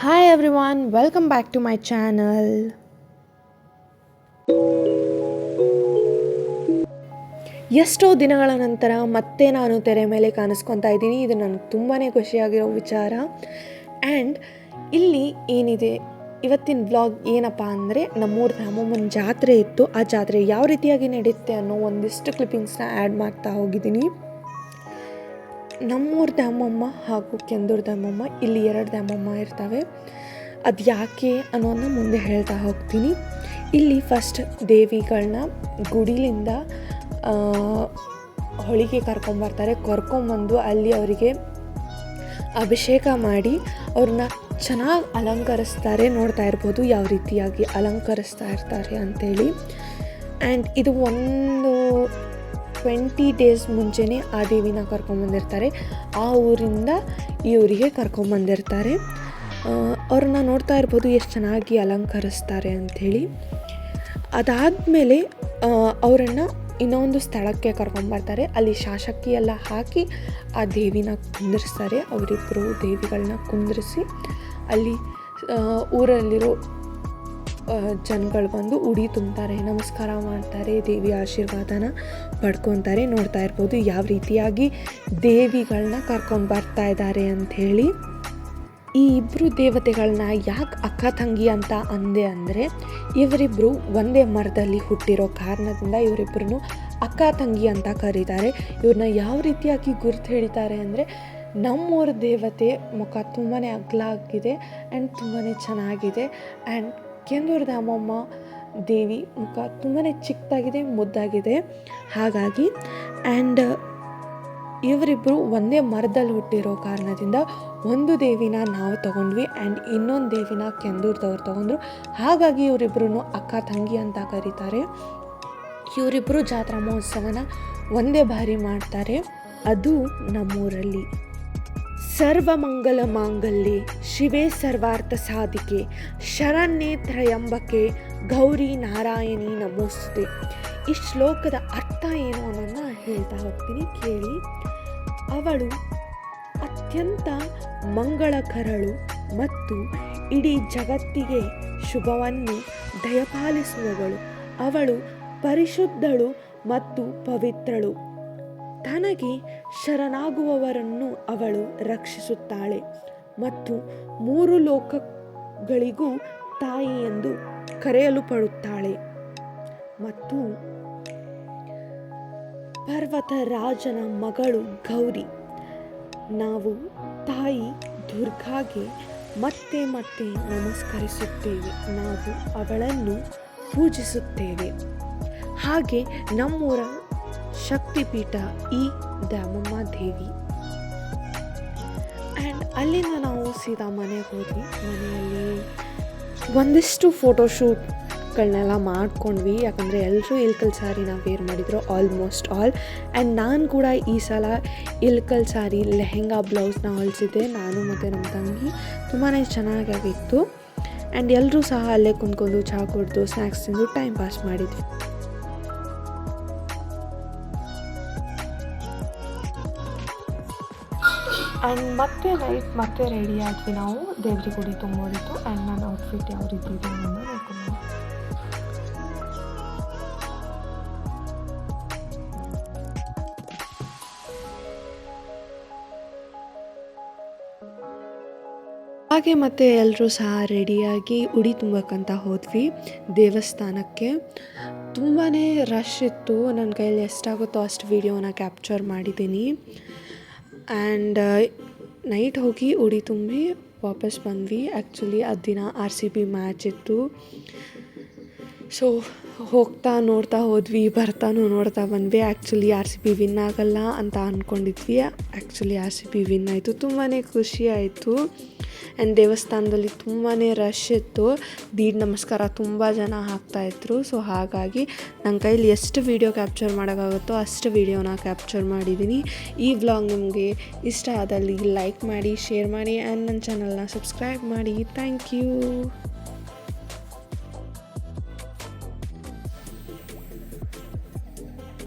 Hi everyone, welcome back to my channel ಎಷ್ಟೋ ದಿನಗಳ ನಂತರ ಮತ್ತೆ ನಾನು ತೆರೆ ಮೇಲೆ ಕಾಣಿಸ್ಕೊತಾ ಇದ್ದೀನಿ. ಇದು ನನಗೆ ತುಂಬಾ ಖುಷಿಯಾಗಿರೋ ವಿಚಾರ. ಆ್ಯಂಡ್ ಇಲ್ಲಿ ಏನಿದೆ? ಇವತ್ತಿನ ಬ್ಲಾಗ್ ಏನಪ್ಪ ಅಂದರೆ ನಮ್ಮೂರ ಧಾಮಮ್ಮನ ಜಾತ್ರೆ ಇತ್ತು. ಆ ಜಾತ್ರೆ ಯಾವ ರೀತಿಯಾಗಿ ನಡೆಯುತ್ತೆ ಅನ್ನೋ ಒಂದಿಷ್ಟು ಕ್ಲಿಪ್ಪಿಂಗ್ಸ್ನ ಆ್ಯಡ್ ಮಾಡ್ತಾ ಹೋಗಿದ್ದೀನಿ. ನಮ್ಮೂರ ದ್ಯಾಮಮ್ಮ ಹಾಗೂ ಕೆಂದೂರು ದ್ಯಾಮಮ್ಮ ಇಲ್ಲಿ ಎರಡು ದ್ಯಾಮಮ್ಮ ಇರ್ತವೆ. ಅದು ಯಾಕೆ ಅನ್ನೋದನ್ನ ಮುಂದೆ ಹೇಳ್ತಾ ಹೋಗ್ತೀನಿ. ಇಲ್ಲಿ ಫಸ್ಟ್ ದೇವಿಗಳನ್ನ ಗುಡಿಲಿಂದ ಹೊಳಿಗೆ ಕರ್ಕೊಂಬರ್ತಾರೆ ಕರ್ಕೊಂಬಂದು ಅಲ್ಲಿ ಅವರಿಗೆ ಅಭಿಷೇಕ ಮಾಡಿ ಅವ್ರನ್ನ ಚೆನ್ನಾಗಿ ಅಲಂಕರಿಸ್ತಾರೆ. ನೋಡ್ತಾ ಇರ್ಬೋದು ಯಾವ ರೀತಿಯಾಗಿ ಅಲಂಕರಿಸ್ತಾ ಇರ್ತಾರೆ ಅಂಥೇಳಿ ಆ್ಯಂಡ್ ಇದು ಒಂದು ಟ್ವೆಂಟಿ ಡೇಸ್ ಮುಂಚೆನೇ ಆ ದೇವಿನ ಕರ್ಕೊಂಬಂದಿರ್ತಾರೆ ಆ ಊರಿಂದ ಈ ಊರಿಗೆ ಕರ್ಕೊಂಬಂದಿರ್ತಾರೆ ಅವ್ರನ್ನ ನೋಡ್ತಾ ಇರ್ಬೋದು ಎಷ್ಟು ಚೆನ್ನಾಗಿ ಅಲಂಕರಿಸ್ತಾರೆ ಅಂಥೇಳಿ. ಅದಾದಮೇಲೆ ಅವರನ್ನು ಇನ್ನೊಂದು ಸ್ಥಳಕ್ಕೆ ಕರ್ಕೊಂಬರ್ತಾರೆ ಅಲ್ಲಿ ಶಾಸಕಿ ಎಲ್ಲ ಹಾಕಿ ಆ ದೇವಿನ ಕುಂದಿರ್ಸ್ತಾರೆ. ಅವರಿಬ್ಬರು ದೇವಿಗಳನ್ನ ಕುಂದಿರಿಸಿ ಅಲ್ಲಿ ಊರಲ್ಲಿರೋ ಜನಗಳು ಬಂದು ಉಡಿ ತುಂಬ್ತಾರೆ ನಮಸ್ಕಾರ ಮಾಡ್ತಾರೆ ದೇವಿ ಆಶೀರ್ವಾದನ ಪಡ್ಕೊತಾರೆ. ನೋಡ್ತಾ ಇರ್ಬೋದು ಯಾವ ರೀತಿಯಾಗಿ ದೇವಿಗಳನ್ನ ಕರ್ಕೊಂಡು ಬರ್ತಾ ಇದ್ದಾರೆ ಅಂಥೇಳಿ ಈ ಇಬ್ಬರು ದೇವತೆಗಳನ್ನ ಯಾಕೆ ಅಕ್ಕ ತಂಗಿ ಅಂತ ಅಂದೆ ಅಂದರೆ ಇವರಿಬ್ಬರು ಒಂದೇ ಮರದಲ್ಲಿ ಹುಟ್ಟಿರೋ ಕಾರಣದಿಂದ ಇವರಿಬ್ಬರನ್ನು ಅಕ್ಕ ತಂಗಿ ಅಂತ ಕರೀತಾರೆ. ಇವ್ರನ್ನ ಯಾವ ರೀತಿಯಾಗಿ ಗುರುತು ಹಿಡಿತಾರೆ ಅಂದರೆ, ನಮ್ಮೂರ ದೇವತೆ ಮುಖ ತುಂಬಾ ಅಗಲ ಆಗಿದೆ ಆ್ಯಂಡ್ ತುಂಬಾ ಚೆನ್ನಾಗಿದೆ ಆ್ಯಂಡ್ ಕೆಂದೂರು ಅಮ್ಮಮ್ಮ ದೇವಿ ಮುಖ ತುಂಬಾ ಚಿಕ್ಕದಾಗಿದೆ, ಮುದ್ದಾಗಿದೆ. ಹಾಗಾಗಿ ಆ್ಯಂಡ್ ಇವರಿಬ್ಬರು ಒಂದೇ ಮರದಲ್ಲಿ ಹುಟ್ಟಿರೋ ಕಾರಣದಿಂದ ಒಂದು ದೇವಿನ ನಾವು ತಗೊಂಡ್ವಿ ಆ್ಯಂಡ್ ಇನ್ನೊಂದು ದೇವಿನ ಕೆಂದೂರ್ದವ್ರು ತಗೊಂಡ್ರು. ಹಾಗಾಗಿ ಇವರಿಬ್ಬರೂ ಅಕ್ಕ, ತಂಗಿ ಅಂತ ಕರೀತಾರೆ. ಇವರಿಬ್ಬರು ಜಾತ್ರಾ ಮಹೋತ್ಸವನ ಒಂದೇ ಬಾರಿ ಮಾಡ್ತಾರೆ. ಅದು ನಮ್ಮೂರಲ್ಲಿ. ಸರ್ವಮಂಗಲ ಮಾಂಗಲ್ಯೆ ಶಿವೇ ಸರ್ವಾರ್ಥ ಸಾಧಿಕೆ ಶರಣ್ಯೇ ತ್ರಯಂಬಕೆ ಗೌರಿ ನಾರಾಯಣಿ ನಮೋಸ್ತುತೆ. ಈ ಶ್ಲೋಕದ ಅರ್ಥ ಏನು ಅನ್ನೋದನ್ನ ಹೇಳ್ತಾ ಹೋಗ್ತೀನಿ, ಕೇಳಿ. ಅವಳು ಅತ್ಯಂತ ಮಂಗಳಕರಳು ಮತ್ತು ಇಡೀ ಜಗತ್ತಿಗೆ ಶುಭವನ್ನು ದಯಪಾಲಿಸುವವಳು. ಅವಳು ಪರಿಶುದ್ಧಳು ಮತ್ತು ಪವಿತ್ರಳು. ತನಗೆ ಶರಣಾಗುವವರನ್ನು ಅವಳು ರಕ್ಷಿಸುತ್ತಾಳೆ ಮತ್ತು ಮೂರು ಲೋಕಗಳಿಗೂ ತಾಯಿ ಎಂದು ಕರೆಯಲು ಪಡುತ್ತಾಳೆ ಮತ್ತು ಪರ್ವತ ರಾಜನ ಮಗಳು ಗೌರಿ. ನಾವು ತಾಯಿ ದುರ್ಗಾಗೆ ಮತ್ತೆ ಮತ್ತೆ ನಮಸ್ಕರಿಸುತ್ತೇವೆ. ನಾವು ಅವಳನ್ನು ಪೂಜಿಸುತ್ತೇವೆ. ಹಾಗೆ ನಮ್ಮೂರ ಶಕ್ತಿಪೀಠ ಈ ದ್ಯಾಮಮ್ಮ ದೇವಿ. ಆ್ಯಂಡ್ ಅಲ್ಲಿಂದ ನಾವು ಸೀದಾ ಮನೆಗೆ ಹೋದ್ವಿ. ಮನೆಯಲ್ಲಿ ಒಂದಿಷ್ಟು ಫೋಟೋಶೂಟ್ಗಳನ್ನೆಲ್ಲ ಮಾಡ್ಕೊಂಡ್ವಿ. ಯಾಕಂದರೆ ಎಲ್ಲರೂ ಇಲ್ಕಲ್ ಸಾರಿನ ವೇರ್ ಮಾಡಿದ್ರು ಆಲ್ಮೋಸ್ಟ್ ಆಲ್ ಆ್ಯಂಡ್ ನಾನು ಕೂಡ ಈ ಸಲ ಇಲ್ಕಲ್ ಸಾರಿ ಲೆಹೆಂಗಾ ಬ್ಲೌಸ್ನ ಹೊಲಿಸಿದ್ದೆ. ನಾನು ಮತ್ತು ನಮ್ಮ ತಂಗಿ. ತುಂಬಾ ಚೆನ್ನಾಗಾಗಿತ್ತು. ಆ್ಯಂಡ್ ಎಲ್ಲರೂ ಸಹ ಅಲ್ಲೇ ಕುಂತ್ಕೊಂಡು ಚಹಾ ಕುಡಿದು ಸ್ನ್ಯಾಕ್ಸ್ ತಿಂದು ಟೈಮ್ ಪಾಸ್ ಮಾಡಿದ್ವಿ. ಆ್ಯಂಡ್ ಮತ್ತೆ ನೈಟ್ ಮತ್ತೆ ರೆಡಿ ಆದ್ವಿ ನಾವು ದೇವ್ರಿ ಗುಡಿ ತುಂಬೋದಿತ್ತು ಆ್ಯಂಡ್ ನನ್ನ ಔಟ್ಫಿಟ್ ಯಾವ ರೀತಿ ಇದೆ ಅನ್ನೋದು ನೋಡ್ಕೊಂಡು ಹಾಗೆ ಮತ್ತೆ ಎಲ್ಲರೂ ಸಹ ರೆಡಿಯಾಗಿ ಉಡಿ ತುಂಬಕ್ಕಂತ ಹೋದ್ವಿ ದೇವಸ್ಥಾನಕ್ಕೆ. ತುಂಬಾ ರಶ್ ಇತ್ತು. ನನ್ನ ಕೈಯಲ್ಲಿ ಎಷ್ಟಾಗುತ್ತೋ ಅಷ್ಟು ವೀಡಿಯೋನ ಕ್ಯಾಪ್ಚರ್ ಮಾಡಿದ್ದೀನಿ. ಆ್ಯಂಡ್ ನೈಟ್ ಹೋಗಿ ಉಡಿ ತುಂಬಿ ವಾಪಸ್ ಬಂದ್ವಿ ಆ್ಯಕ್ಚುಲಿ ಆ ದಿನ ಆರ್ ಸಿ ಬಿ ಮ್ಯಾಚ್ ಇತ್ತು ಸೊ ಹೋಗ್ತಾ ನೋಡ್ತಾ ಹೋದ್ವಿ ಬರ್ತಾನೂ ನೋಡ್ತಾ ಬಂದ್ವಿ. Actually R C B win ಆಗಲ್ಲ ಅಂತ ಅಂದ್ಕೊಂಡಿದ್ವಿ actually R C B win ಆಯಿತು. ತುಂಬಾ ಖುಷಿ ಆಯಿತು. ಆ್ಯಂಡ್ ದೇವಸ್ಥಾನದಲ್ಲಿ ತುಂಬಾ ರಶ್ ಇತ್ತು. ದೀಡ್ ನಮಸ್ಕಾರ ತುಂಬ ಜನ ಹಾಕ್ತಾಯಿದ್ರು ಸೊ ಹಾಗಾಗಿ ನನ್ನ ಕೈಲಿ ಎಷ್ಟು ವೀಡಿಯೋ ಕ್ಯಾಪ್ಚರ್ ಮಾಡೋಕ್ಕಾಗುತ್ತೋ ಅಷ್ಟು ವೀಡಿಯೋನ ಕ್ಯಾಪ್ಚರ್ ಮಾಡಿದ್ದೀನಿ ಈ ವ್ಲಾಗ್ ನಿಮಗೆ ಇಷ್ಟ ಆದಲ್ಲಿ ಲೈಕ್ ಮಾಡಿ ಶೇರ್ ಮಾಡಿ ಆ್ಯಂಡ್ ನನ್ನ ಚಾನಲ್ನ ಸಬ್ಸ್ಕ್ರೈಬ್ ಮಾಡಿ. Thank you